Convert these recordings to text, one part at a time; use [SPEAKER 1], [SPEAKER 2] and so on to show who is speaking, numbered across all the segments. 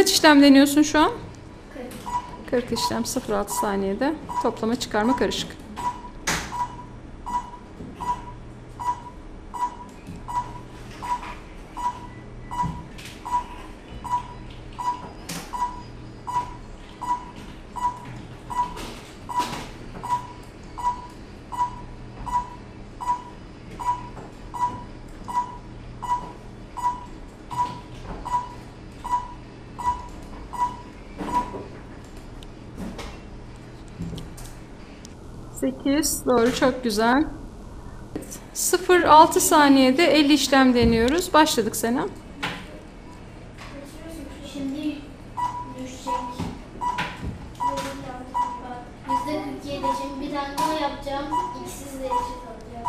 [SPEAKER 1] kaç işlem deniyorsun şu an? 40 işlem 0.6 saniyede. Toplama çıkarma karışık. Sekiz. Doğru çok güzel. 0.6 saniyede 50 işlem deniyoruz. Başladık Sena.
[SPEAKER 2] Şimdi düşecek. Yüzde 47. Şimdi bir tane daha yapacağım. İkisiz de eşit olacak.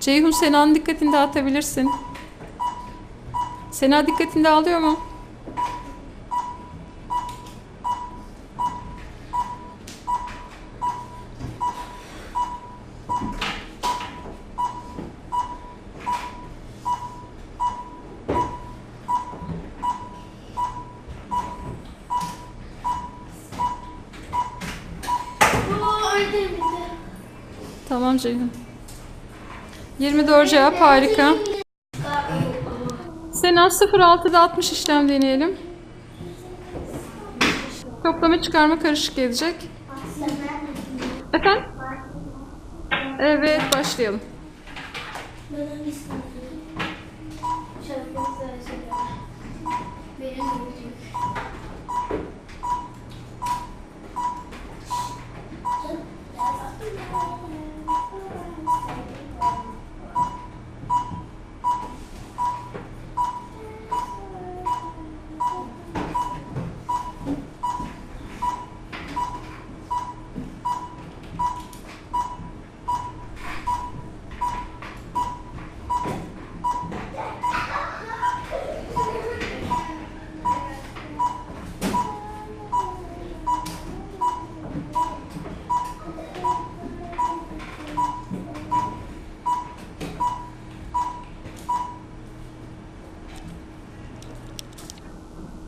[SPEAKER 1] Ceyhun Sena'nın dikkatini dağıtabilirsin. Sena dikkatini dağılıyor mu? Tamam Ceyhun. 20 doğru cevap harika. Sena 06'da 60 işlem deneyelim. Toplama çıkarma karışık gelecek. Efendim? Evet başlayalım.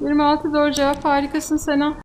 [SPEAKER 1] 26 doğru cevap. Harikasın Sena.